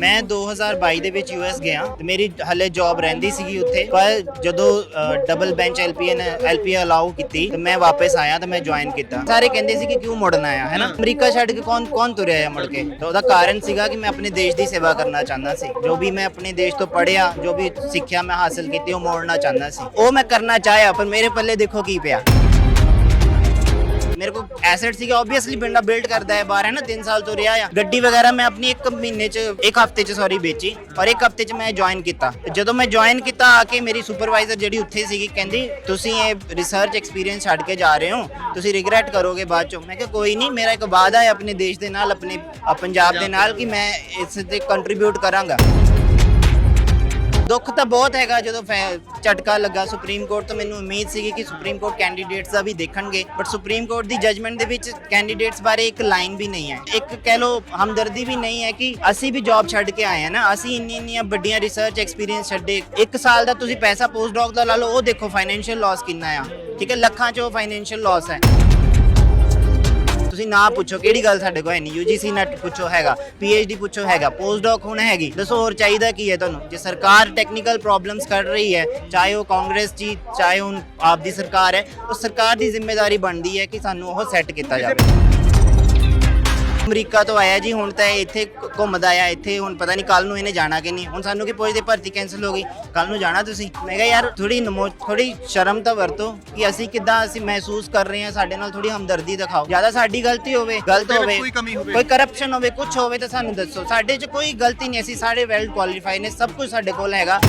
ਮੈਂ 2022 ਦੇ ਵਿੱਚ ਯੂਐਸ ਗਿਆ ਤੇ ਮੇਰੀ ਹਲੇ ਜੌਬ ਰਹਿੰਦੀ ਸੀਗੀ ਉੱਥੇ। ਪਰ ਜਦੋਂ double bench LPN LP allow ਕੀਤੀ ਤੇ ਮੈਂ ਵਾਪਸ ਆਇਆ ਤੇ ਮੈਂ ਜੁਆਇਨ ਕੀਤਾ। ਸਾਰੇ ਕਹਿੰਦੇ ਸੀ ਕਿ ਕਿਉਂ ਮੁੜਨਾ ਆਇਆ ਹੈ ਨਾ? ਅਮਰੀਕਾ ਛੱਡ ਕੇ ਕੌਣ ਕੌਣ ਤੁਰਿਆ ਹੈ ਮੁੜ ਕੇ? ਤਾਂ ਉਹਦਾ ਕਾਰਨ ਸੀਗਾ ਕਿ ਮੈਂ ਆਪਣੇ ਦੇਸ਼ ਦੀ ਸੇਵਾ ਕਰਨਾ ਚਾਹੁੰਦਾ ਸੀ। ਜੋ ਵੀ ਮੈਂ ਆਪਣੇ ਦੇਸ਼ ਤੋਂ ਪੜ੍ਹਿਆ ਜੋ ਵੀ ਸਿੱਖਿਆ ਮੈਂ ਹਾਸਲ ਕੀਤੀ ਉਹ ਮੋੜਨਾ ਚਾਹੁੰਦਾ ਸੀ। ਉਹ ਮੈਂ ਕਰਨਾ ਚਾਹਿਆ ਪਰ ਮੇਰੇ ਪੱਲੇ ਦੇਖੋ ਕੀ ਪਿਆ। ਮੇਰੇ ਕੋ ਐਸੈਟ ਸੀਗਾ ਆਬਵੀਅਸਲੀ ਬੰਦਾ ਬਿਲਡ ਕਰਦਾ ਹੈ ਬਾਹਰ ਹੈ ਨਾ 3 ਸਾਲ ਤੋਂ ਰਿਹਾ ਆ ਗੱਡੀ ਵਗੈਰਾ ਮੈਂ ਆਪਣੀ ਇੱਕ ਮਹੀਨੇ ਚ ਇੱਕ ਹਫ਼ਤੇ ਚ ਸੌਰੀ ਵੇਚੀ ਔਰ ਇੱਕ ਹਫ਼ਤੇ ਚ ਮੈਂ ਜੁਆਇਨ ਕੀਤਾ ਜਦੋਂ ਮੈਂ ਜੁਆਇਨ ਕੀਤਾ ਆ ਕੇ ਮੇਰੀ ਸੁਪਰਵਾਈਜ਼ਰ ਜਿਹੜੀ ਉੱਥੇ ਸੀਗੀ ਕਹਿੰਦੀ ਤੁਸੀਂ ਇਹ ਰਿਸਰਚ ਐਕਸਪੀਰੀਅੰਸ ਛੱਡ ਕੇ ਜਾ ਰਹੇ ਹੋ ਤੁਸੀਂ ਰਿਗਰੈਟ ਕਰੋਗੇ ਬਾਅਦ ਚੋਂ ਮੈਂ ਕਿਹਾ ਕੋਈ ਨਹੀਂ ਮੇਰਾ ਇੱਕ ਵਾਅਦਾ ਹੈ ਆਪਣੇ ਦੇਸ਼ ਦੇ ਨਾਲ ਆਪਣੇ ਪੰਜਾਬ ਦੇ ਨਾਲ ਕਿ ਮੈਂ ਇਸ ਤੇ ਕੰਟਰੀਬਿਊਟ ਕਰਾਂਗਾ ਦੁੱਖ ਤਾਂ ਬਹੁਤ ਹੈਗਾ ਜਦੋਂ ਫੈ- ਝਟਕਾ ਲੱਗਾ ਸੁਪਰੀਮ ਕੋਰਟ ਤੋਂ। ਮੈਨੂੰ ਉਮੀਦ ਸੀਗੀ ਕਿ ਸੁਪਰੀਮ ਕੋਰਟ ਕੈਂਡੀਡੇਟਸ ਦਾ ਵੀ ਦੇਖਣਗੇ। ਬਟ ਸੁਪਰੀਮ ਕੋਰਟ ਦੀ ਜਜਮੈਂਟ ਦੇ ਵਿੱਚ ਕੈਂਡੀਡੇਟਸ ਬਾਰੇ ਇੱਕ ਲਾਈਨ ਵੀ ਨਹੀਂ ਹੈ। ਇੱਕ ਕਹਿ ਲੋ ਹਮਦਰਦੀ ਵੀ ਨਹੀਂ ਹੈ ਕਿ ਅਸੀਂ ਵੀ ਜੌਬ ਛੱਡ ਕੇ ਆਏ ਹਾਂ ਨਾ। ਅਸੀਂ ਇੰਨੀ ਇੰਨੀਆਂ ਵੱਡੀਆਂ ਰਿਸਰਚ ਐਕਸਪੀਰੀਅੰਸ ਛੱਡੇ। ਇੱਕ ਸਾਲ ਦਾ ਤੁਸੀਂ ਪੈਸਾ ਪੋਸਟ ਡੌਕ ਦਾ ਲਾ ਲਓ, ਉਹ ਦੇਖੋ ਫਾਈਨੈਂਸ਼ੀਅਲ ਲਾਸ ਕਿੰਨਾ ਆ। ਠੀਕ ਹੈ, ਲੱਖਾਂ ਚ ਉਹ ਫਾਈਨੈਂਸ਼ੀਅਲ ਲਾਸ ਹੈ। ਤੁਸੀਂ ਨਾ ਪੁੱਛੋ ਕਿਹੜੀ ਗੱਲ ਸਾਡੇ ਕੋਲ ਹੈ ਨਹੀਂ ਯੂਜੀਸੀ ਨੈਟ ਪੁੱਛੋ ਹੈਗਾ ਪੀਐਚਡੀ ਪੁੱਛੋ ਹੈਗਾ ਪੋਸਟ ਡੌਕ ਹੁਣ ਹੈਗੀ, ਦੱਸੋ ਹੋਰ ਚਾਹੀਦਾ ਕੀ ਹੈ ਤੁਹਾਨੂੰ? ਜੇ ਸਰਕਾਰ ਟੈਕਨੀਕਲ ਪ੍ਰੋਬਲਮਸ ਕਰ ਰਹੀ ਹੈ, ਚਾਹੇ ਉਹ ਕਾਂਗਰਸ ਦੀ ਚਾਹੇ ਹੁਣ ਆਪ ਦੀ ਸਰਕਾਰ ਹੈ, ਉਹ ਸਰਕਾਰ ਦੀ ਜ਼ਿੰਮੇਵਾਰੀ ਬਣਦੀ ਹੈ ਕਿ ਸਾਨੂੰ ਉਹ ਸੈੱਟ ਕੀਤਾ ਜਾਵੇ। ਅਮਰੀਕਾ ਤੋਂ ਆਇਆ ਜੀ ਹੁਣ ਤਾਂ ਇੱਥੇ ਘੁੰਮਦਾ ਆ ਇੱਥੇ ਹੁਣ ਪਤਾ ਨਹੀਂ ਕੱਲ ਨੂੰ ਇਹਨੇ ਜਾਣਾ ਕਿ ਨਹੀਂ। ਹੁਣ ਸਾਨੂੰ ਕੀ ਪੁੱਛਦੇ ਭਰਤੀ ਕੈਨਸਲ ਹੋ ਗਈ ਕੱਲ ਨੂੰ ਜਾਣਾ ਤੁਸੀਂ? ਮੈਂ ਕਿਹਾ ਯਾਰ ਥੋੜੀ ਥੋੜੀ ਸ਼ਰਮ ਤਾਂ ਵਰਤੋ ਕਿ ਅਸੀਂ ਕਿੱਦਾਂ ਅਸੀਂ ਮਹਿਸੂਸ ਕਰ ਰਹੇ ਹਾਂ ਸਾਡੇ ਨਾਲ ਥੋੜੀ ਹਮਦਰਦੀ ਦਿਖਾਓ। ਜ਼ਿਆਦਾ ਸਾਡੀ ਗਲਤੀ ਹੋਵੇ ਗਲਤ ਹੋਵੇ ਕੋਈ ਕਮੀ ਹੋਵੇ। ਕੋਈ ਕਰਪਸ਼ਨ ਹੋਵੇ ਕੁਝ ਹੋਵੇ ਤਾਂ ਸਾਨੂੰ ਦੱਸੋ। ਸਾਡੇ 'ਚ ਕੋਈ ਗਲਤੀ ਨਹੀਂ ਅਸੀਂ ਸਾਰੇ ਵੈਲ ਕੁਆਲੀਫਾਈ ਨੇ ਸਭ ਕੁਝ ਸਾਡੇ ਕੋਲ ਹੈਗਾ।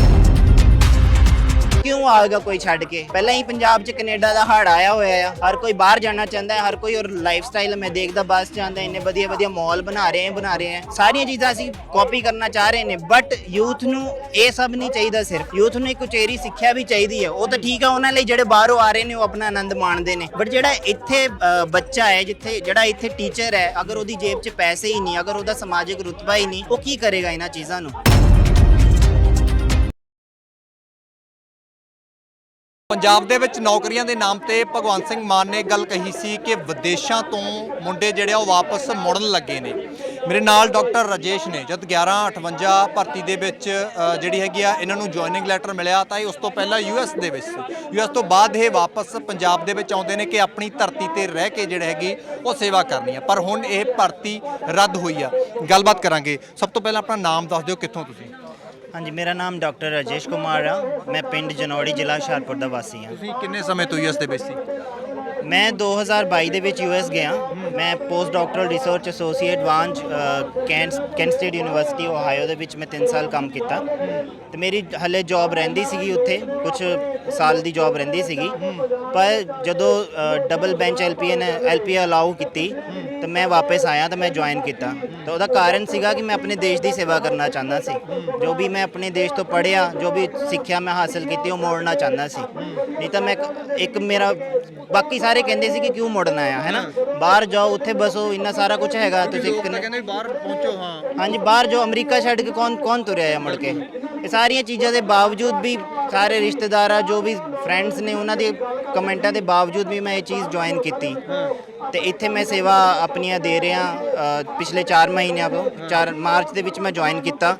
ਕਿਉਂ ਆਏਗਾ ਕੋਈ ਛੱਡ ਕੇ? ਪਹਿਲਾਂ ਹੀ ਪੰਜਾਬ 'ਚ ਕੈਨੇਡਾ ਦਾ ਹੜ ਆਇਆ ਹੋਇਆ ਆ। ਹਰ ਕੋਈ ਬਾਹਰ ਜਾਣਾ ਚਾਹੁੰਦਾ ਹੈ, ਹਰ ਕੋਈ ਔਰ ਲਾਈਫ ਸਟਾਈਲ ਮੈਂ ਦੇਖਦਾ ਬੱਸ ਜਾਂਦਾ, ਇੰਨੇ ਵਧੀਆ ਵਧੀਆ ਮਾਲ ਬਣਾ ਰਹੇ ਆ ਬਣਾ ਰਹੇ ਆ ਸਾਰੀਆਂ ਚੀਜ਼ਾਂ ਅਸੀਂ ਕਾਪੀ ਕਰਨਾ ਚਾਹ ਰਹੇ ਨੇ ਬਟ ਯੂਥ ਨੂੰ ਇਹ ਸਭ ਨਹੀਂ ਚਾਹੀਦਾ ਸਿਰਫ। ਯੂਥ ਨੂੰ ਇੱਕ ਉਚੇਰੀ ਸਿੱਖਿਆ ਵੀ ਚਾਹੀਦੀ ਹੈ। ਉਹ ਤਾਂ ਠੀਕ ਆ, ਉਹਨਾਂ ਲਈ ਜਿਹੜੇ ਬਾਹਰੋਂ ਆ ਰਹੇ ਨੇ, ਉਹ ਆਪਣਾ ਆਨੰਦ ਮਾਣਦੇ ਨੇ। ਬਟ ਜਿਹੜਾ ਇੱਥੇ ਬੱਚਾ ਹੈ, ਜਿੱਥੇ, ਜਿਹੜਾ ਇੱਥੇ ਟੀਚਰ ਹੈ, ਅਗਰ ਉਹਦੀ ਜੇਬ 'ਚ ਪੈਸੇ ਹੀ ਨਹੀਂ, ਅਗਰ ਉਹਦਾ ਸਮਾਜਿਕ ਰੁਤਬਾ ਹੀ ਨਹੀਂ, ਉਹ ਕੀ ਕਰੇਗਾ ਇਹਨਾਂ ਚੀਜ਼ਾਂ ਨੂੰ? ਪੰਜਾਬ ਦੇ ਵਿੱਚ ਨੌਕਰੀਆਂ ਦੇ ਨਾਮ ਤੇ ਭਗਵੰਤ ਸਿੰਘ ਮਾਨ ਨੇ ਗੱਲ ਕਹੀ ਸੀ ਕਿ ਵਿਦੇਸ਼ਾਂ ਤੋਂ ਮੁੰਡੇ ਜਿਹੜੇ ਆ ਉਹ ਵਾਪਸ ਮੁੜਨ ਲੱਗੇ ਨੇ। ਮੇਰੇ ਨਾਲ ਡਾਕਟਰ ਰਾਜੇਸ਼ ਨੇ, ਜਦ 1158 ਭਰਤੀ ਦੇ ਵਿੱਚ ਜਿਹੜੀ ਹੈਗੀ ਆ, ਇਹਨਾਂ ਨੂੰ ਜੁਆਇਨਿੰਗ ਲੈਟਰ ਮਿਲਿਆ ਤਾਂ ਇਹ ਉਸ ਤੋਂ ਪਹਿਲਾਂ ਯੂਐਸ ਦੇ ਵਿੱਚ ਸੀ। ਯੂਐਸ ਤੋਂ ਬਾਅਦ ਇਹ ਵਾਪਸ ਪੰਜਾਬ ਦੇ ਵਿੱਚ ਆਉਂਦੇ ਨੇ ਕਿ ਆਪਣੀ ਧਰਤੀ ਤੇ ਰਹਿ ਕੇ ਜਿਹੜੇ ਹੈਗੀ, ਉਹ ਸੇਵਾ ਕਰਨੀ ਆ। ਪਰ ਹੁਣ ਇਹ ਭਰਤੀ ਰੱਦ ਹੋਈ ਆ। ਗੱਲਬਾਤ ਕਰਾਂਗੇ। ਸਭ ਤੋਂ ਪਹਿਲਾਂ ਆਪਣਾ ਨਾਮ ਦੱਸ ਦਿਓ, ਕਿੱਥੋਂ ਤੁਸੀਂ? ਹਾਂਜੀ ਮੇਰਾ ਨਾਮ ਡਾਕਟਰ ਰਾਜੇਸ਼ ਕੁਮਾਰ ਆ। ਮੈਂ ਪਿੰਡ ਜਨੌੜੀ ਜ਼ਿਲ੍ਹਾ ਹੁਸ਼ਿਆਰਪੁਰ ਦਾ ਵਾਸੀ ਹਾਂ। ਤੁਸੀਂ ਕਿੰਨੇ ਸਮੇਂ ਤੋਂ ਯੂਐਸ ਦੇ ਵਿੱਚ ਸੀ? ਮੈਂ 2022 ਦੇ ਵਿੱਚ ਯੂਐਸ ਗਿਆ। ਮੈਂ post doctoral research associate ਵਾਂਜ Kent Kent State University Ohio ਦੇ ਵਿੱਚ ਮੈਂ 3 ਸਾਲ ਕੰਮ ਕੀਤਾ। ਤੇ ਮੇਰੀ ਹਲੇ ਜੌਬ ਰਹਿੰਦੀ ਸੀਗੀ ਉੱਥੇ ਕੁਝ ਸਾਲ ਦੀ ਜੌਬ ਰਹਿੰਦੀ ਸੀਗੀ। ਪਰ ਜਦੋਂ double bench LPN LP allow ਕੀਤੀ, ਤਾਂ ਮੈਂ ਵਾਪਸ ਆਇਆ ਤਾਂ ਮੈਂ ਜੁਆਇਨ ਕੀਤਾ। ਤਾਂ ਉਹਦਾ ਕਾਰਨ ਸੀਗਾ ਕਿ ਮੈਂ ਆਪਣੇ ਦੇਸ਼ ਦੀ ਸੇਵਾ ਕਰਨਾ ਚਾਹੁੰਦਾ ਸੀ। ਜੋ ਵੀ ਮੈਂ ਆਪਣੇ ਦੇਸ਼ ਤੋਂ ਪੜ੍ਹਿਆ, ਜੋ ਵੀ ਸਿੱਖਿਆ ਮੈਂ ਹਾਸਲ ਕੀਤੀ, ਉਹ ਮੋੜਨਾ ਚਾਹੁੰਦਾ ਸੀ। ਨਹੀਂ ਤਾਂ ਮੈਂ ਇੱਕ- ਇੱਕ ਮੇਰਾ, ਬਾਕੀ ਸਾਰੇ ਕਹਿੰਦੇ ਸੀ ਕਿ ਕਿਉਂ ਮੁੜਨਾ ਆ, ਹੈ ਨਾ? ਬਾਹਰ ਜਾਓ ਉੱਥੇ ਬਸੋ ਇੰਨਾ ਸਾਰਾ ਕੁਝ ਹੈਗਾ ਤੁਸੀਂ ਕਹਿੰਦੇ ਬਾਹਰ ਪਹੁੰਚੋ ਹਾਂ। ਹਾਂਜੀ ਬਾਹਰ ਜੋ ਅਮਰੀਕਾ ਛੱਡ ਕੇ ਕੌਣ ਕੌਣ ਤੁਰਿਆ ਹੈ ਮੁੜ ਕੇ? ਇਹ ਸਾਰੀਆਂ ਚੀਜ਼ਾਂ ਦੇ ਬਾਵਜੂਦ ਵੀ ਸਾਰੇ ਰਿਸ਼ਤੇਦਾਰ ਆ ਜੋ ਵੀ ਫਰੈਂਡਸ ਨੇ ਉਹਨਾਂ ਦੇ ਕਮੈਂਟਾਂ ਦੇ ਬਾਵਜੂਦ ਵੀ ਮੈਂ ਇਹ ਚੀਜ਼ ਜੁਆਇਨ ਕੀਤੀ। ਤੇ ਇੱਥੇ ਮੈਂ ਸੇਵਾ ਆਪਣੀਆਂ ਦੇ ਰਿਹਾ ਅ, ਪਿਛਲੇ 4 ਮਹੀਨਿਆਂ ਤੋਂ 4 ਮਾਰਚ ਦੇ ਵਿੱਚ ਮੈਂ ਜੁਆਇਨ ਕੀਤਾ।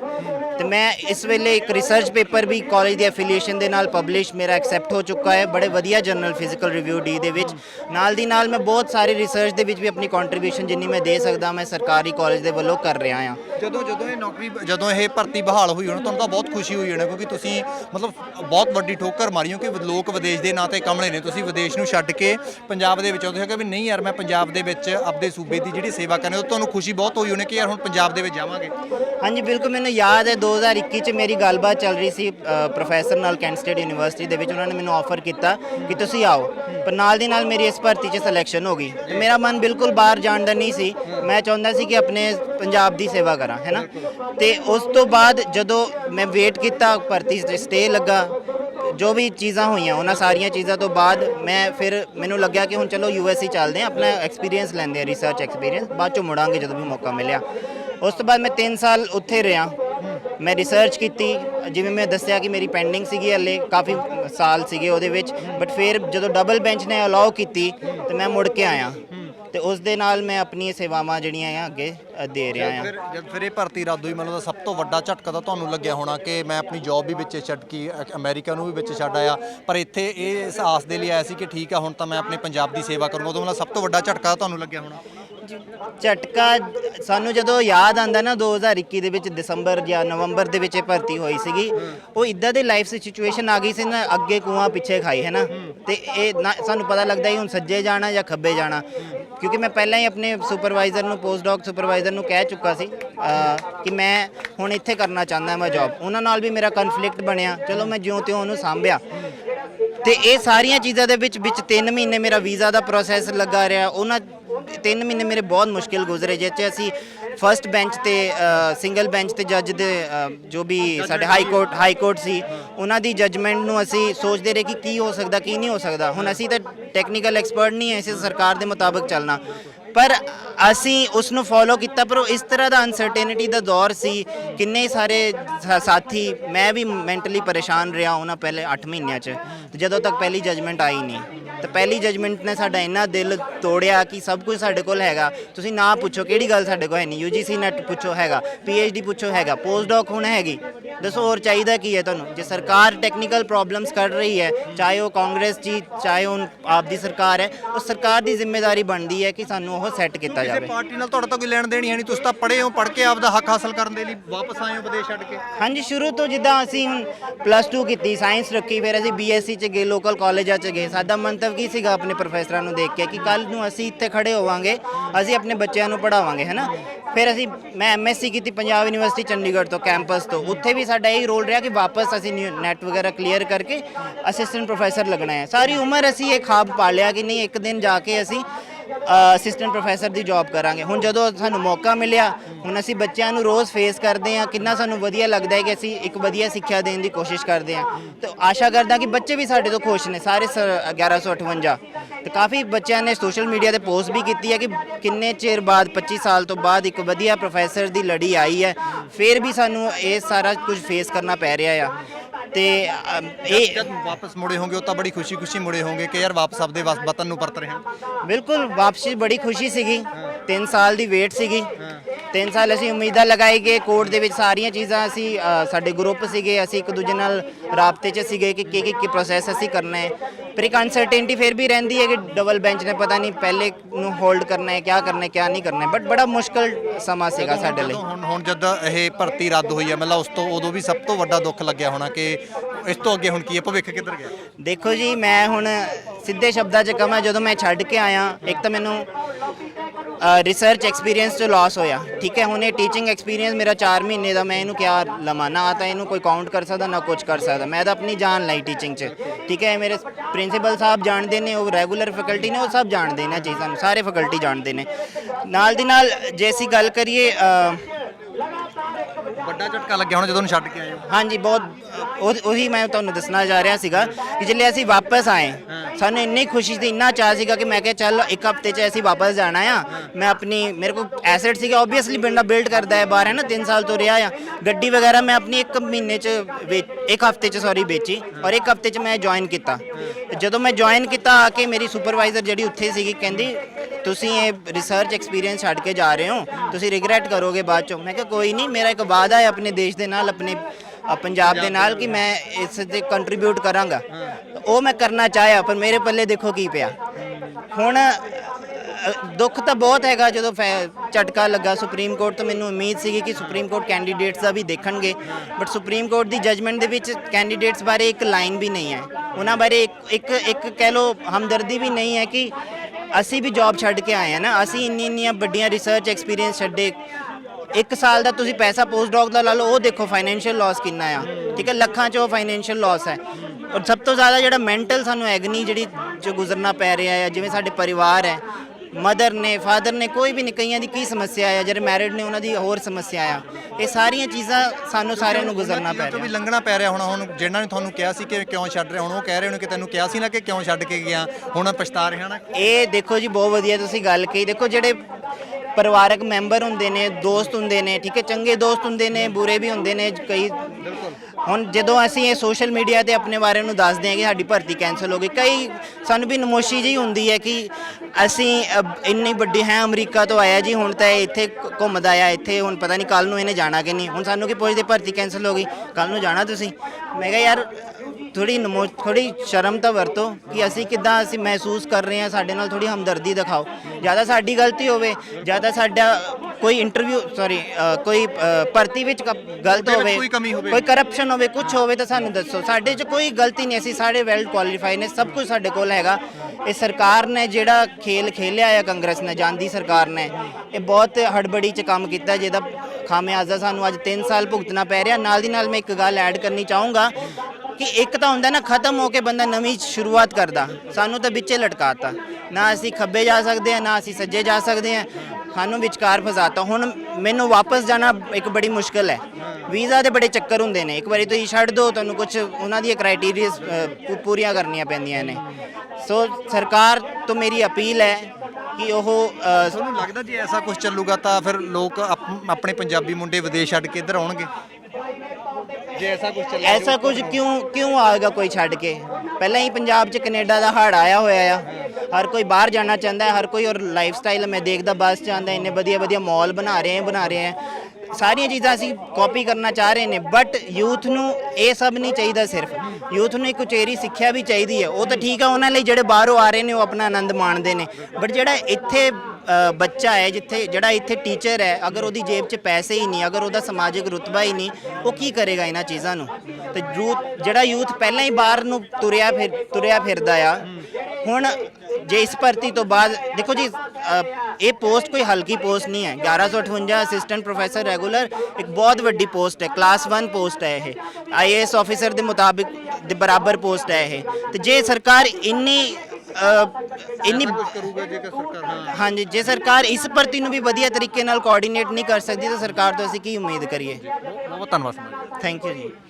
ਤੇ ਮੈਂ ਇਸ ਵੇਲੇ ਇੱਕ ਰਿਸਰਚ ਪੇਪਰ ਵੀ ਕਾਲਜ ਦੀ ਐਫੀਲੀਏਸ਼ਨ ਦੇ ਨਾਲ ਪਬਲਿਸ਼ ਮੇਰਾ ਐਕਸੈਪਟ ਹੋ ਚੁੱਕਾ ਹੈ। ਬੜੇ ਵਧੀਆ ਜਰਨਲ ਫਿਜ਼ੀਕਲ ਰਿਵਿਊ ਡੀ ਦੇ ਵਿੱਚ। ਨਾਲ ਦੀ ਨਾਲ ਮੈਂ ਬਹੁਤ ਸਾਰੇ ਰਿਸਰਚ ਦੇ ਵਿੱਚ ਵੀ ਆਪਣੀ ਕੰਟਰੀਬਿਊਸ਼ਨ ਜਿੰਨੀ ਮੈਂ ਦੇ ਸਕਦਾ ਮੈਂ ਸਰਕਾਰੀ ਕਾਲਜ ਦੇ ਵੱਲੋਂ ਕਰ ਰਿਹਾ ਹਾਂ। ਜਦੋਂ ਜਦੋਂ ਇਹ ਨੌਕਰੀ ਜਦੋਂ ਇਹ ਭਰਤੀ ਬਹਾਲ ਹੋਈ ਹੋਣੀ ਤੁਹਾਨੂੰ ਤਾਂ ਬਹੁਤ ਖੁਸ਼ੀ ਹੋਈ ਹੋਣੀ ਕਿਉਂਕਿ ਤੁਸੀਂ ਮਤਲਬ ਬਹੁਤ ਵੱਡੀ ਠੋਕਰ ਮਾਰੀ ਹੋ ਕਿ ਲੋਕ ਵਿਦੇਸ਼ ਦੇ ਨਾਂ ਤੇ ਕਮਲੇ ਨੇ। ਤੁਸੀਂ ਵਿਦੇਸ਼ ਨੂੰ ਛੱਡ ਕੇ ਪੰਜਾਬ ਦੇ ਵਿੱਚ ਆਉਂਦੇ ਹੋ ਕਿ ਵੀ ਨਹੀਂ ਯਾਰ ਮੈਂ ਪੰਜਾਬ ਦੇ ਵਿੱਚ ਆਪਦੇ ਸੂਬੇ ਦੀ ਜਿਹੜੀ ਸੇਵਾ ਕਰਨੀ ਉਹ ਤੁਹਾਨੂੰ ਖੁਸ਼ੀ ਬਹੁਤ ਹੋਈ ਹੋਣੀ ਕਿ ਯਾਰ ਹੁਣ ਪੰਜਾਬ ਦੇ ਵਿੱਚ ਜਾਵਾਂਗੇ। ਹਾਂਜੀ ਬਿਲਕੁਲ ਮੈਨੂੰ ਯਾਦ ਹੈ 2021 ਚ ਮੇਰੀ ਗੱਲਬਾਤ ਚੱਲ ਰਹੀ ਸੀ ਪ੍ਰੋਫੈਸਰ ਨਾਲ ਕੈਂਟ ਸਟੇਟ ਯੂਨੀਵਰਸਿਟੀ ਦੇ ਵਿੱਚ। ਉਹਨਾਂ ਨੇ ਮੈਨੂੰ ਆਫਰ ਕੀਤਾ ਕਿ ਤੁਸੀਂ ਆਓ। ਪਰ ਨਾਲ ਦੀ ਨਾਲ ਮੇਰੀ ਇਸ ਭਰਤੀ 'ਚ ਸਿਲੈਕਸ਼ਨ ਹੋ ਗਈ। ਤੇ ਮੇਰਾ ਮਨ ਬਿਲਕੁਲ ਬਾਹਰ ਜਾਣ ਦਾ ਨਹੀਂ ਸੀ। ਮੈਂ ਚਾਹੁੰਦਾ ਸੀ ਕਿ ਆਪਣੇ ਪੰਜਾਬ ਦੀ ਸੇਵਾ ਕਰਾਂ, ਹੈ ਨਾ? ਤੇ ਉਸ ਤੋਂ ਬਾਅਦ ਜਦੋਂ ਮੈਂ ਵੇਟ ਕੀਤਾ, ਭਰਤੀ ਤੇ ਸਟੇ ਲੱਗਾ, ਜੋ ਵੀ ਚੀਜ਼ਾਂ ਹੋਈਆਂ, ਉਹਨਾਂ ਸਾਰੀਆਂ ਚੀਜ਼ਾਂ ਤੋਂ ਬਾਅਦ ਮੈਂ ਫਿਰ ਮੈਨੂੰ ਲੱਗਿਆ ਕਿ ਹੁਣ ਚਲੋ ਯੂਐਸਏ ਚੱਲਦੇ ਹਾਂ, ਆਪਣਾ ਐਕਸਪੀਰੀਅੰਸ ਲੈਂਦੇ ਹਾਂ ਰਿਸਰਚ ਐਕਸਪੀਰੀਅੰਸ ਬਾਅਦ ਚੋਂ ਮੁੜਾਂਗੇ ਜਦੋਂ ਵੀ ਮੌਕਾ ਮਿਲਿਆ। ਉਸ ਤੋਂ ਬਾਅਦ ਮੈਂ 3 ਸਾਲ ਉੱਥੇ ਰਿਹਾ। ਮੈਂ ਰਿਸਰਚ ਕੀਤੀ ਜਿਵੇਂ ਮੈਂ ਦੱਸਿਆ ਕਿ ਮੇਰੀ ਪੈਂਡਿੰਗ ਸੀਗੀ ਹਲੇ ਕਾਫੀ ਸਾਲ ਸੀਗੇ ਉਹਦੇ ਵਿੱਚ ਬਟ ਫਿਰ ਜਦੋਂ ਡਬਲ ਬੈਂਚ ਨੇ ਅਲਾਉ ਕੀਤੀ ਤੇ ਮੈਂ ਮੁੜ ਕੇ ਆਇਆ। ਤੇ ਉਸ ਦੇ ਨਾਲ ਮੈਂ ਆਪਣੀਆਂ ਸੇਵਾਵਾਂ ਜਿਹੜੀਆਂ ਆ ਅੱਗੇ ਦੇ ਰਿਹਾ ਆ। ਫਿਰ ਜਦ ਫਿਰ ਇਹ ਭਰਤੀ ਰੱਦ ਹੋਈ ਮੈਨੂੰ ਤਾਂ ਸਭ ਤੋਂ ਵੱਡਾ ਝਟਕਾ ਤਾਂ ਤੁਹਾਨੂੰ ਲੱਗਿਆ ਹੋਣਾ ਕਿ ਮੈਂ ਆਪਣੀ ਜੌਬ ਵੀ ਵਿੱਚ ਛੱਡ ਕੇ ਅਮਰੀਕਾ ਨੂੰ ਵੀ ਵਿੱਚ ਛੱਡ ਆਇਆ। ਪਰ ਇੱਥੇ ਇਹ ਇਸ ਆਸ ਦੇ ਲਈ ਆਇਆ ਸੀ ਕਿ ਠੀਕ ਆ ਹੁਣ ਤਾਂ ਮੈਂ ਆਪਣੇ ਪੰਜਾਬ ਦੀ ਸੇਵਾ ਕਰੂੰਗਾ ਉਦੋਂ ਮੈਨੂੰ ਸਭ ਤੋਂ ਵੱਡਾ ਝਟਕਾ ਤੁਹਾਨੂੰ ਲੱਗਿਆ ਹੋਣਾ? ਝਟਕਾ ਸਾਨੂੰ ਜਦੋਂ ਯਾਦ ਆਂਦਾ ਨਾ 2021 ਦੇ ਵਿੱਚ ਦਸੰਬਰ ਜਾਂ ਨਵੰਬਰ ਦੇ ਵਿੱਚ ਇਹ ਭਰਤੀ ਹੋਈ ਸੀਗੀ ਉਹ ਇਦਾਂ ਦੀ ਲਾਈਫ ਸਿਚੁਏਸ਼ਨ ਆ ਗਈ ਸੀ ਨਾ ਅੱਗੇ ਕੂਆਂ ਪਿੱਛੇ ਖਾਈ ਹੈ ਨਾ? ਤੇ ਇਹ ਨਾ ਸਾਨੂੰ ਪਤਾ ਲੱਗਦਾ ਹੀ ਹੁਣ ਸੱਜੇ ਜਾਣਾ ਜਾਂ ਖੱਬੇ ਜਾਣਾ। ਕਿਉਂਕਿ ਮੈਂ ਪਹਿਲਾਂ ਹੀ ਆਪਣੇ ਸੁਪਰਵਾਈਜ਼ਰ ਨੂੰ ਪੋਸਟ ਡੌਕ ਸੁਪਰਵਾਈਜ਼ਰ ਨੂੰ ਕਹਿ ਚੁੱਕਾ ਸੀ ਅਹ, ਕਿ ਮੈਂ ਹੁਣ ਇੱਥੇ ਕਰਨਾ ਚਾਹੁੰਦਾ ਮੈਂ ਜੌਬ ਉਹਨਾਂ ਨਾਲ ਵੀ ਮੇਰਾ ਕਨਫਲਿਕਟ ਬਣਿਆ। ਚਲੋ ਮੈਂ ਜਿਉਂ ਤਿਉਂ ਉਹਨੂੰ ਸਾਂਭਿਆ। ਤੇ ਇਹ ਸਾਰੀਆਂ ਚੀਜ਼ਾਂ ਦੇ ਵਿੱਚ ਵਿੱਚ 3 ਮਹੀਨੇ ਮੇਰਾ ਵੀਜ਼ਾ ਦਾ ਪ੍ਰੋਸੈਸ ਲੱਗਾ ਰਿਹਾ। ਉਹਨਾਂ ਤਿੰਨ ਮਹੀਨੇ ਮੇਰੇ ਬਹੁਤ ਮੁਸ਼ਕਿਲ ਗੁਜ਼ਰੇ ਜਿਹ 'ਚ ਅਸੀਂ ਫਰਸਟ ਬੈਂਚ ਤੇ ਸਿੰਗਲ ਬੈਂਚ ਤੇ ਜੱਜ ਦੇ ਅ, ਜੋ ਵੀ ਸਾਡੇ ਹਾਈ ਕੋਰਟ ਹਾਈ ਕੋਰਟ ਸੀ ਉਹਨਾਂ ਦੀ ਜੱਜਮੈਂਟ ਨੂੰ ਅਸੀਂ ਸੋਚਦੇ ਰਹੇ ਕਿ ਕੀ ਹੋ ਸਕਦਾ ਕੀ ਨਹੀਂ ਹੋ ਸਕਦਾ। ਹੁਣ ਅਸੀਂ ਤਾਂ ਟੈਕਨੀਕਲ ਐਕਸਪਰਟ ਨਹੀਂ ਹੈ ਅਸੀਂ ਸਰਕਾਰ ਦੇ ਮੁਤਾਬਕ ਚੱਲਣਾ। ਪਰ ਅਸੀਂ ਉਸ ਨੂੰ ਫੋਲੋ ਕੀਤਾ ਪਰ ਉਹ ਇਸ ਤਰ੍ਹਾਂ ਦਾ ਅਨਸਰਟੇਨਿਟੀ ਦਾ ਦੌਰ ਸੀ ਕਿੰਨੇ ਸਾਰੇ ਸਾ- ਸਾਥੀ ਮੈਂ ਵੀ ਮੈਂਟਲੀ ਪਰੇਸ਼ਾਨ ਰਿਹਾ ਉਹਨਾਂ ਪਹਿਲੇ 8 ਮਹੀਨਿਆਂ 'ਚ ਤੇ ਜਦੋਂ ਤੱਕ ਪਹਿਲੀ ਜੱਜਮੈਂਟ ਆਈ ਨਹੀਂ। ਤਾਂ ਪਹਿਲੀ ਜਜਮੈਂਟ ਨੇ ਸਾਡਾ ਇੰਨਾ ਦਿਲ ਤੋੜਿਆ ਕਿ ਸਭ ਕੁਝ ਸਾਡੇ ਕੋਲ ਹੈਗਾ। ਤੁਸੀਂ ਨਾ ਪੁੱਛੋ ਕਿਹੜੀ ਗੱਲ ਸਾਡੇ ਕੋਲ ਹੈ ਨਹੀਂ। ਯੂਜੀਸੀ ਨੈਟ ਪੁੱਛੋ ਹੈਗਾ ਪੀਐਚਡੀ ਪੁੱਛੋ ਹੈਗਾ ਪੋਸਟ ਡੌਕ ਹੁਣ ਹੈਗੀ। ਦੱਸੋ ਹੋਰ ਚਾਹੀਦਾ ਕੀ ਹੈ ਤੁਹਾਨੂੰ? ਜੇ ਸਰਕਾਰ ਟੈਕਨੀਕਲ ਪ੍ਰੋਬਲਮਸ ਕੱਢ ਰਹੀ ਹੈ ਚਾਹੇ ਉਹ ਕਾਂਗਰਸ ਜੀ ਚਾਹੇ ਉਹ ਆਪ ਦੀ ਸਰਕਾਰ ਹੈ ਉਹ ਸਰਕਾਰ ਦੀ ਜ਼ਿੰਮੇਵਾਰੀ ਬਣਦੀ ਹੈ ਕਿ ਸਾਨੂੰ ਉਹ ਸੈੱਟ ਕੀਤਾ ਜਾਵੇ। ਪਾਰਟੀ ਨਾਲ ਤੁਹਾਡਾ ਤਾਂ ਕੋਈ ਲੈਣ ਦੇਣੀ ਹੈ ਨਹੀਂ। ਤੁਸੀਂ ਤਾਂ ਪੜ੍ਹੇ ਹੋ ਪੜ੍ਹ ਕੇ ਆਪਦਾ ਹੱਕ ਹਾਸਲ ਕਰਨ ਦੇ ਲਈ ਵਾਪਸ ਆਏ ਹੋ ਵਿਦੇਸ਼ ਛੱਡ ਕੇ। ਹਾਂਜੀ ਸ਼ੁਰੂ ਤੋਂ ਜਿੱਦਾਂ ਅਸੀਂ ਹੁਣ ਪਲੱਸ 2 ਕੀਤੀ ਸਾਇੰਸ ਰੱਖੀ ਫਿਰ ਅਸੀਂ ਬੀਐਸਸੀ ਚ ਗਏ ਲੋਕਲ ਕਾਲਜਾਂ ਚ ਗਏ। ਸਾਡਾ ਮੰਤਵ ਕੀ ਸੀਗਾ ਆਪਣੇ ਪ੍ਰੋਫੈਸਰਾਂ ਨੂੰ ਦੇਖ ਕੇ ਕਿ ਕੱਲ ਨੂੰ ਅਸੀਂ ਇੱਥੇ ਖੜੇ ਹੋਵਾਂਗੇ ਅਸੀਂ ਆਪਣੇ ਬੱਚਿਆਂ ਨੂੰ ਪੜਾਵਾਂਗੇ ਹੈਨਾ? ਫਿਰ ਅਸੀਂ ਮੈਂ ਐਮਐਸਸੀ ਕੀਤੀ ਪੰਜਾਬ ਯੂਨੀਵਰਸਿਟੀ ਚੰਡੀਗੜ੍ਹ ਤੋਂ ਕੈਂਪਸ ਤੋਂ। ਉੱਥੇ ਵੀ ਸਾਡਾ ਇਹ ਰੋਲ ਰਿਹਾ ਕਿ ਵਾਪਸ ਅਸੀਂ ਨੈਟ ਵਗੈਰਾ ਕਲੀਅਰ ਕਰਕੇ ਅਸਿਸਟੈਂਟ ਪ੍ਰੋਫੈਸਰ ਲੱਗਣਾ ਹੈ। ਸਾਰੀ ਉਮਰ ਅਸੀਂ ਇਹ ਖਾਬ ਪਾਲਿਆ ਕਿ ਨਹੀਂ, ਇੱਕ ਦਿਨ ਜਾ ਕੇ ਅਸੀਂ ਅਸਿਸਟੈਂਟ ਪ੍ਰੋਫੈਸਰ ਦੀ ਜੌਬ ਕਰਾਂਗੇ। ਹੁਣ ਜਦੋਂ ਸਾਨੂੰ ਮੌਕਾ ਮਿਲਿਆ, ਹੁਣ ਅਸੀਂ ਬੱਚਿਆਂ ਨੂੰ ਰੋਜ਼ ਫੇਸ ਕਰਦੇ ਹਾਂ, ਕਿੰਨਾ ਸਾਨੂੰ ਵਧੀਆ ਲੱਗਦਾ ਹੈ ਕਿ ਅਸੀਂ ਇੱਕ ਵਧੀਆ ਸਿੱਖਿਆ ਦੇਣ ਦੀ ਕੋਸ਼ਿਸ਼ ਕਰਦੇ ਹਾਂ। ਤੇ ਆਸ਼ਾ ਕਰਦਾ ਕਿ ਬੱਚੇ ਵੀ ਸਾਡੇ ਤੋਂ ਖੁਸ਼ ਨੇ, ਸਾਰੇ ਸ- 1158 ਤੇ ਕਾਫੀ ਬੱਚਿਆਂ ਨੇ ਸੋਸ਼ਲ ਮੀਡੀਆ ਤੇ ਪੋਸਟ ਵੀ ਕੀਤੀ ਹੈ ਕਿ ਕਿੰਨੇ ਚਿਰ ਬਾਅਦ 25 ਸਾਲ ਤੋਂ ਬਾਅਦ ਇੱਕ ਵਧੀਆ ਪ੍ਰੋਫੈਸਰ ਦੀ ਲੜੀ ਆਈ ਹੈ। ਫਿਰ ਵੀ ਸਾਨੂੰ ਇਹ ਸਾਰਾ ਕੁਝ ਫੇਸ ਕਰਨਾ ਪੈ ਰਿਹਾ ਆ। ਤੇ ਅਮ, ਇਹ ਜਦ ਵਾਪਸ ਮੁੜੇ ਹੋਗੇ ਉਹ ਤਾਂ ਬੜੀ ਖੁਸ਼ੀ ਖੁਸ਼ੀ ਮੁੜੇ ਹੋਗੇ ਕਿ ਯਾਰ ਵਾਪਸ ਆਪਦੇ ਵਸ- ਵਤਨ ਨੂੰ ਪਰਤ ਰਹੇ ਹਾਂ। ਬਿਲਕੁਲ ਵਾਪਸੀ ਬੜੀ ਖੁਸ਼ੀ ਸੀਗੀ। 3 ਸਾਲ ਦੀ ਵੇਟ ਸੀਗੀ। 3 ਸਾਲ ਅਸੀਂ ਉਮੀਦਾਂ ਲਗਾਈ ਗਏ ਕੋਰਟ ਦੇ ਵਿੱਚ ਸਾਰੀਆਂ ਚੀਜ਼ਾਂ ਅਸੀਂ ਅ, ਸਾਡੇ ਗਰੁੱਪ ਸੀਗੇ ਅਸੀਂ ਇੱਕ ਦੂਜੇ ਨਾਲ ਰਾਬਤੇ 'ਚ ਸੀਗੇ ਕਿ ਕੀ ਕੀ ਪ੍ਰੋਸੈਸ ਅਸੀਂ ਕਰਨਾ ਹੈ। ਪਰ ਇੱਕ ਅਨਸਰਟੇਨਟੀ ਫਿਰ ਵੀ ਰਹਿੰਦੀ ਹੈ ਕਿ ਡਬਲ ਬੈਂਚ ਨੇ ਪਤਾ ਨਹੀਂ ਪਹਿਲੇ ਨੂੰ ਹੋਲਡ ਕਰਨਾ ਹੈ ਕੀ ਕਰਨਾ ਹੈ ਕੀ ਨਹੀਂ ਕਰਨਾ ਹੈ ਬਟ ਬੜਾ ਮੁਸ਼ਕਲ ਸਮਾਂ ਸੀਗਾ ਸਾਡੇ ਲਈ। ਹੁਣ ਹੁਣ ਜਦ ਇਹ ਭਰਤੀ ਰੱਦ ਹੋਈ ਹੈ ਮਤਲਬ ਉਸ ਤੋਂ ਉਦੋਂ ਵੀ ਸਭ ਤੋਂ ਵੱਡਾ ਦੁੱਖ ਲੱਗਿਆ ਹੋਣਾ ਕਿ ਇਸ ਤੋਂ ਅੱਗੇ ਹੁਣ ਕੀ ਹੈ ਭਵਿੱਖ ਕਿੱਧਰ ਗਿਆ? ਦੇਖੋ ਜੀ ਮੈਂ ਹੁਣ ਸਿੱਧੇ ਸ਼ਬਦਾਂ 'ਚ ਕਹਾਂ ਜਦੋਂ ਮੈਂ ਛੱਡ ਕੇ ਆਇਆ ਇੱਕ ਤਾਂ ਮੈਨੂੰ ਰਿਸਰਚ ਐਕਸਪੀਰੀਅੰਸ ਤੋਂ ਲਾਸ ਹੋਇਆ। ਠੀਕ ਹੈ, ਹੁਣ ਇਹ ਟੀਚਿੰਗ ਐਕਸਪੀਰੀਅੰਸ ਮੇਰਾ 4 ਮਹੀਨੇ ਦਾ, ਮੈਂ ਇਹਨੂੰ ਕਿਆ ਲਵਾਂ। ਨਾ ਤਾਂ ਇਹਨੂੰ ਕੋਈ ਕਾਊਂਟ ਕਰ ਸਕਦਾ, ਨਾ ਕੁਝ ਕਰ ਸਕਦਾ। ਮੈਂ ਤਾਂ ਆਪਣੀ ਜਾਨ ਲਈ ਟੀਚਿੰਗ 'ਚ। ਠੀਕ ਹੈ ਮੇਰੇ ਪ੍ਰਿੰਸੀਪਲ ਸਾਹਿਬ ਜਾਣਦੇ ਨੇ, ਉਹ ਰੈਗੂਲਰ ਫੈਕਲਟੀ ਨੇ, ਉਹ ਸਭ ਜਾਣਦੇ ਨੇ ਚੀਜ਼ਾਂ ਨੂੰ ਸਾਰੇ ਫੈਕਲਟੀ ਜਾਣਦੇ ਨੇ। ਨਾਲ ਦੀ ਨਾਲ ਜੇ ਅਸੀਂ ਗੱਲ ਕਰੀਏ ਵੱਡਾ ਝਟਕਾ ਲੱਗਿਆ ਹੁਣ ਜਦੋਂ ਉਹਨੂੰ ਛੱਡ ਕੇ ਆਏ ਹੋ? ਹਾਂਜੀ ਬਹੁਤ ਉਹ- ਉਹੀ ਮੈਂ ਤੁਹਾਨੂੰ ਦੱਸਣਾ ਜਾ ਰਿਹਾ ਸੀਗਾ ਕਿ ਜਿੱਲੇ ਅਸੀਂ ਵਾਪਸ ਆਏ ਸਾਨੂੰ ਇੰਨੀ ਖੁਸ਼ੀ ਸੀ ਇੰਨਾ ਚਾਹ ਸੀਗਾ ਕਿ ਮੈਂ ਕਿਹਾ ਚੱਲ ਇੱਕ ਹਫ਼ਤੇ 'ਚ ਅਸੀਂ ਵਾਪਸ ਜਾਣਾ ਆ। ਮੈਂ ਆਪਣੀ ਮੇਰੇ ਕੋਲ ਐਸੈਟ ਸੀਗਾ ਆਬਵੀਅਸਲੀ ਬੰਦਾ ਬਿਲਡ ਕਰਦਾ ਹੈ ਬਾਹਰ ਹੈ ਨਾ 3 ਸਾਲ ਤੋਂ ਰਿਹਾ ਆ। ਗੱਡੀ ਵਗੈਰਾ ਮੈਂ ਆਪਣੀ ਇੱਕ ਮਹੀਨੇ 'ਚ ਵੇਚ- ਇੱਕ ਹਫ਼ਤੇ 'ਚ ਸੌਰੀ ਵੇਚੀ ਔਰ ਇੱਕ ਹਫ਼ਤੇ 'ਚ ਮੈਂ ਜੁਆਇਨ ਕੀਤਾ। ਜਦੋਂ ਮੈਂ ਜੁਆਇਨ ਕੀਤਾ ਆ ਕੇ ਮੇਰੀ ਸੁਪਰਵਾਈਜ਼ਰ ਜਿਹੜੀ ਉੱਥੇ ਸੀਗੀ ਕਹਿੰਦੀ ਤੁਸੀਂ ਇਹ ਰਿਸਰਚ ਐਕਸਪੀਰੀਅੰਸ ਛੱਡ ਕੇ ਜਾ ਰਹੇ ਹੋ ਤੁਸੀਂ ਰਿਗਰੈਟ ਕਰੋਗੇ ਬਾਅਦ ਚੋਂ। ਮੈਂ ਕਿਹਾ ਕੋਈ ਨਹੀਂ ਮੇਰਾ ਇੱਕ ਵਾਅਦਾ ਹੈ ਆਪਣੇ ਦੇਸ਼ ਦੇ ਨਾਲ ਆਪਣੇ ਅ, ਪੰਜਾਬ ਦੇ ਨਾਲ ਕਿ ਮੈਂ ਇਸ ਤੇ ਕੰਟਰੀਬਿਊਟ ਕਰਾਂਗਾ। ਉਹ ਮੈਂ ਕਰਨਾ ਚਾਹਿਆ ਪਰ ਮੇਰੇ ਪੱਲੇ ਦੇਖੋ ਕੀ ਪਿਆ। ਹੁਣ ਅ, ਦੁੱਖ ਤਾਂ ਬਹੁਤ ਹੈਗਾ ਜਦੋਂ ਫੈ- ਝਟਕਾ ਲੱਗਾ ਸੁਪਰੀਮ ਕੋਰਟ ਤੋਂ ਮੈਨੂੰ ਉਮੀਦ ਸੀਗੀ ਕਿ ਸੁਪਰੀਮ ਕੋਰਟ ਕੈਂਡੀਡੇਟਸ ਦਾ ਵੀ ਦੇਖਣਗੇ। ਬਟ ਸੁਪਰੀਮ ਕੋਰਟ ਦੀ ਜੱਜਮੈਂਟ ਦੇ ਵਿੱਚ ਕੈਂਡੀਡੇਟਸ ਬਾਰੇ ਇੱਕ ਲਾਈਨ ਵੀ ਨਹੀਂ ਹੈ। ਉਹਨਾਂ ਬਾਰੇ ਇੱਕ ਇੱਕ ਇੱਕ ਕਹਿ ਲੋ ਹਮਦਰਦੀ ਵੀ ਨਹੀਂ ਹੈ ਕਿ ਅਸੀਂ ਵੀ ਜੌਬ ਛੱਡ ਕੇ ਆਏ ਆ ਨਾ, ਅਸੀਂ ਇੰਨੀ ਇੰਨੀਆਂ ਵੱਡੀਆਂ ਰਿਸਰਚ ਐਕਸਪੀਰੀਅੰਸ ਛੱਡੇ। ਇੱਕ ਸਾਲ ਦਾ ਤੁਸੀਂ ਪੈਸਾ ਪੋਸਟ ਡੌਗ ਦਾ ਲਾ ਲਓ, ਉਹ ਦੇਖੋ ਫਾਈਨੈਂਸ਼ੀਅਲ ਲਾਸ ਕਿੰਨਾ ਆ। ਠੀਕ ਹੈ, ਲੱਖਾਂ ਚ ਉਹ ਫਾਈਨੈਂਸ਼ੀਅਲ ਲਾਸ ਹੈ। ਔਰ ਸਭ ਤੋਂ ਜ਼ਿਆਦਾ ਜਿਹੜਾ ਮੈਂਟਲ ਸਾਨੂੰ ਐਗਨੀ ਜਿਹੜੀ 'ਚ ਗੁਜ਼ਰਨਾ ਪੈ ਰਿਹਾ ਹੈ ਜਿਵੇਂ ਸਾਡੇ ਪਰਿਵਾਰ ਹੈ ਮਦਰ ਨੇ ਫਾਦਰ ਨੇ ਕੋਈ ਵੀ ਨਹੀਂ ਕਈਆਂ ਦੀ ਕੀ ਸਮੱਸਿਆ ਆ ਜਿਹੜੇ ਮੈਰਿਡ ਨੇ ਉਹਨਾਂ ਦੀ ਹੋਰ ਸਮੱਸਿਆ ਆ। ਇਹ ਸਾਰੀਆਂ ਚੀਜ਼ਾਂ ਸਾਨੂੰ ਸਾਰਿਆਂ ਨੂੰ ਗੁਜ਼ਰਨਾ ਪੈ ਤੋਂ ਵੀ ਰਿਹਾ ਲੰਘਣਾ ਪੈ ਰਿਹਾ ਹੁਣ। ਹੁਣ ਜਿਹਨਾਂ ਨੇ ਤੁਹਾਨੂੰ ਕਿਹਾ ਸੀ ਕਿ ਕਿਉਂ ਛੱਡ ਰਹੇ ਹੁਣ ਉਹ ਕਹਿ ਰਹੇ ਨੇ ਕਿ ਤੈਨੂੰ ਕਿਹਾ ਸੀ ਨਾ ਕਿ ਕਿਉਂ ਛੱਡ ਕੇ ਗਿਆ ਹੁਣ ਪਛਤਾ ਰਿਹਾ ਨਾ ਇਹ ਦੇਖੋ ਜੀ ਬਹੁਤ ਵਧੀਆ ਤੁਸੀਂ ਗੱਲ ਕਹੀ। ਦੇਖੋ ਜਿਹੜੇ ਪਰਿਵਾਰਕ ਮੈਂਬਰ ਹੁੰਦੇ ਨੇ ਦੋਸਤ ਹੁੰਦੇ ਨੇ ਠੀਕ ਹੈ ਚੰਗੇ ਦੋਸਤ ਹੁੰਦੇ ਨੇ ਬੁਰੇ ਵੀ ਹੁੰਦੇ ਨੇ ਕਈ ਹੁਣ ਜਦੋਂ ਅਸੀਂ ਇਹ ਸੋਸ਼ਲ ਮੀਡੀਆ ਤੇ ਆਪਣੇ ਬਾਰੇ ਨੂੰ ਦੱਸਦੇ ਹਾਂ ਕਿ ਸਾਡੀ ਭਰਤੀ ਕੈਨਸਲ ਹੋ ਗਈ ਕਈ ਸਾਨੂੰ ਵੀ ਨਮੋਸ਼ੀ ਜੀ ਹੁੰਦੀ ਹੈ ਕਿ ਅਸੀਂ ਇੰਨੀ ਵੱਡੀ ਹੈ ਅਮਰੀਕਾ ਤੋਂ ਆਇਆ ਜੀ ਹੁਣ ਤਾਂ ਇੱਥੇ ਘੁੰਮਦਾ ਆ ਇੱਥੇ ਹੁਣ ਪਤਾ ਨਹੀਂ ਕੱਲ ਨੂੰ ਇਹਨੇ ਜਾਣਾ ਕਿ ਨਹੀਂ ਹੁਣ ਸਾਨੂੰ ਕੀ ਪੁੱਛਦੇ ਭਰਤੀ ਕੈਨਸਲ ਹੋ ਗਈ ਕੱਲ ਨੂੰ ਜਾਣਾ ਤੁਸੀਂ? ਮੈਂ ਕਿਹਾ ਯਾਰ ਥੋੜੀ ਨਮੋ ਥੋੜੀ ਸ਼ਰਮ ਤਾਂ ਵਰਤੋ ਕਿ ਅਸੀਂ ਕਿੱਦਾਂ ਅਸੀਂ ਮਹਿਸੂਸ ਕਰ ਰਹੇ ਹਾਂ ਸਾਡੇ ਨਾਲ ਥੋੜੀ ਹਮਦਰਦੀ ਦਿਖਾਓ। ਜ਼ਿਆਦਾ ਸਾਡੀ ਗਲਤੀ ਹੋਵੇ ਜ਼ਿਆਦਾ ਸਾਡਾ ਕੋਈ ਇੰਟਰਵਿਊ ਸੌਰੀ ਕੋਈ ਭਰਤੀ ਵਿੱਚ ਗਲਤ ਹੋਵੇ ਕੋਈ ਕਮੀ ਹੋਵੇ। ਕੋਈ ਕਰਪਸ਼ਨ ਹੋਵੇ ਕੁਝ ਹੋਵੇ ਤਾਂ ਸਾਨੂੰ ਦੱਸੋ। ਸਾਡੇ 'ਚ ਕੋਈ ਗਲਤੀ ਨਹੀਂ ਅਸੀਂ ਸਾਰੇ ਵੈਲ ਕੁਆਲੀਫਾਈ ਨੇ ਸਭ ਕੁਝ ਸਾਡੇ ਕੋਲ ਹੈਗਾ। ਇਹ ਸਰਕਾਰ ਨੇ ਜਿਹੜਾ ਖੇਲ ਖੇਲਿਆ ਹੈ ਕਾਂਗਰਸ ਨੇ ਜਾਂਦੀ ਸਰਕਾਰ ਨੇ ਇਹ ਬਹੁਤ ਹੜਬੜੀ 'ਚ ਕੰਮ ਕੀਤਾ ਜਿਹਦਾ ਖਾਮਿਆਜ਼ਾ ਸਾਨੂੰ ਅੱਜ 3 ਸਾਲ ਭੁਗਤਣਾ ਪੈ ਰਿਹਾ। ਨਾਲ ਦੀ ਨਾਲ ਮੈਂ ਇੱਕ ਗੱਲ ਐਡ ਕਰਨੀ ਚਾਹੂੰਗਾ ਕਿ ਇੱਕ ਤਾਂ ਹੁੰਦਾ ਨਾ, ਖਤਮ ਹੋ ਕੇ ਬੰਦਾ ਨਵੀਂ ਸ਼ੁਰੂਆਤ ਕਰਦਾ। ਸਾਨੂੰ ਤਾਂ ਵਿੱਚੇ ਲਟਕਾਤਾ। ਨਾ ਅਸੀਂ ਖੱਬੇ ਜਾ ਸਕਦੇ ਹਾਂ, ਨਾ ਅਸੀਂ ਸੱਜੇ ਜਾ ਸਕਦੇ ਹਾਂ। ਸਾਨੂੰ ਵਿਚਕਾਰ ਫਸਾਤਾ। ਹੁਣ ਮੈਨੂੰ ਵਾਪਸ ਜਾਣਾ ਇੱਕ ਬੜੀ ਮੁਸ਼ਕਲ ਹੈ। ਵੀਜ਼ਾ ਦੇ ਬੜੇ ਚੱਕਰ ਹੁੰਦੇ ਨੇ। ਇੱਕ ਵਾਰੀ ਤੁਸੀਂ ਛੱਡ ਦਿਓ ਤੁਹਾਨੂੰ ਕੁਝ ਉਹਨਾਂ ਦੀਆਂ ਕ੍ਰਾਈਟੇਰੀਆਸ ਪੂਰੀਆਂ ਕਰਨੀਆਂ ਪੈਂਦੀਆਂ ਨੇ। ਸੋ ਸਰਕਾਰ ਤੋਂ ਮੇਰੀ ਅਪੀਲ ਹੈ ਕਿ ਉਹ ਤੁਹਾਨੂੰ ਲੱਗਦਾ ਜੇ ਐਸਾ ਕੁਝ ਚੱਲੂਗਾ ਤਾਂ ਫਿਰ ਲੋਕ ਆਪ- ਆਪਣੇ ਪੰਜਾਬੀ ਮੁੰਡੇ ਵਿਦੇਸ਼ ਛੱਡ ਕੇ ਇੱਧਰ ਆਉਣਗੇ? ਜੇ ਐਸਾ ਕੁਝ ਐਸਾ ਕੁਝ ਕਿਉਂ ਕਿਉਂ ਆਏਗਾ ਕੋਈ ਛੱਡ ਕੇ? ਪਹਿਲਾਂ ਹੀ ਪੰਜਾਬ 'ਚ ਕੈਨੇਡਾ ਦਾ ਹੜ ਆਇਆ ਹੋਇਆ ਆ। ਹਰ ਕੋਈ ਬਾਹਰ ਜਾਣਾ ਚਾਹੁੰਦਾ ਹੈ ਹਰ ਕੋਈ ਔਰ ਲਾਈਫ ਸਟਾਈਲ ਮੈਂ ਦੇਖਦਾ ਬੱਸ 'ਚ ਆਉਂਦਾ ਇੰਨੇ ਵਧੀਆ ਵਧੀਆ ਮਾਲ ਬਣਾ ਰਹੇ ਹੈ ਬਣਾ ਰਹੇ ਹੈ। ਸਾਰੀਆਂ ਚੀਜ਼ਾਂ ਅਸੀਂ ਕਾਪੀ ਕਰਨਾ ਚਾਹ ਰਹੇ ਨੇ ਬਟ ਯੂਥ ਨੂੰ ਇਹ ਸਭ ਨਹੀਂ ਚਾਹੀਦਾ ਸਿਰਫ। ਯੂਥ ਨੂੰ ਇੱਕ ਉਚੇਰੀ ਸਿੱਖਿਆ ਵੀ ਚਾਹੀਦੀ ਹੈ। ਉਹ ਤਾਂ ਠੀਕ ਆ ਉਹਨਾਂ ਲਈ ਜਿਹੜੇ ਬਾਹਰੋਂ ਆ ਰਹੇ ਨੇ ਉਹ ਆਪਣਾ ਆਨੰਦ ਮਾਣਦੇ ਨੇ। ਬਟ ਜਿਹੜਾ ਇੱਥੇ ਬੱਚਾ ਹੈ ਜਿੱਥੇ ਜਿਹੜਾ ਇੱਥੇ ਟੀਚਰ ਹੈ, ਅਗਰ ਉਹਦੀ ਜੇਬ 'ਚ ਪੈਸੇ ਹੀ ਨਹੀਂ, ਅਗਰ ਉਹਦਾ ਸਮਾਜਿਕ ਰੁਤਬਾ ਹੀ ਨਹੀਂ, ਉਹ ਕੀ ਕਰੇਗਾ ਇਹਨਾਂ ਚੀਜ਼ਾਂ ਨੂੰ? ਤੇ ਯੂਥ ਜਿਹੜਾ ਯੂਥ ਪਹਿਲਾਂ ਹੀ ਬਾਹਰ ਨੂੰ ਤੁਰਿਆ ਫਿਰ, ਤੁਰਿਆ ਫਿਰਦਾ ਆ, ਹੁਣ ਜੇ ਇਸ ਭਰਤੀ ਤੋਂ ਬਾਅਦ, ਦੇਖੋ ਜੀ ਇਹ ਪੋਸਟ ਕੋਈ ਹਲਕੀ ਪੋਸਟ ਨਹੀਂ ਹੈ। 1158 ਅਸਿਸਟੈਂਟ ਪ੍ਰੋਫੈਸਰ ਰੈਗੂਲਰ ਇੱਕ ਬਹੁਤ ਵੱਡੀ ਪੋਸਟ ਹੈ ਕਲਾਸ 1 ਪੋਸਟ ਹੈ ਇਹ। ਆਈਏਐਸ ਆਫੀਸਰ ਦੇ ਮੁਤਾਬਿਕ ਦੇ ਬਰਾਬਰ ਪੋਸਟ ਹੈ ਇਹ। ਤੇ ਜੇ ਸਰਕਾਰ ਇੰਨੀ ਅ, ਇੰਨੀ ਕਰੂਗਾ ਜੇਕਰ ਸਰਕਾਰ ਹਾਂ। ਹਾਂਜੀ ਜੇ ਸਰਕਾਰ ਇਸ ਭਰਤੀ ਨੂੰ ਵੀ ਵਧੀਆ ਤਰੀਕੇ ਨਾਲ ਕੋਆਰਡੀਨੇਟ ਨਹੀਂ ਕਰ ਸਕਦੀ ਤਾਂ ਸਰਕਾਰ ਤੋਂ ਅਸੀਂ ਕੀ ਉਮੀਦ ਕਰੀਏ? ਬਹੁਤ ਧੰਨਵਾਦ ਸਮਾਜ ਥੈਂਕ ਯੂ ਜੀ।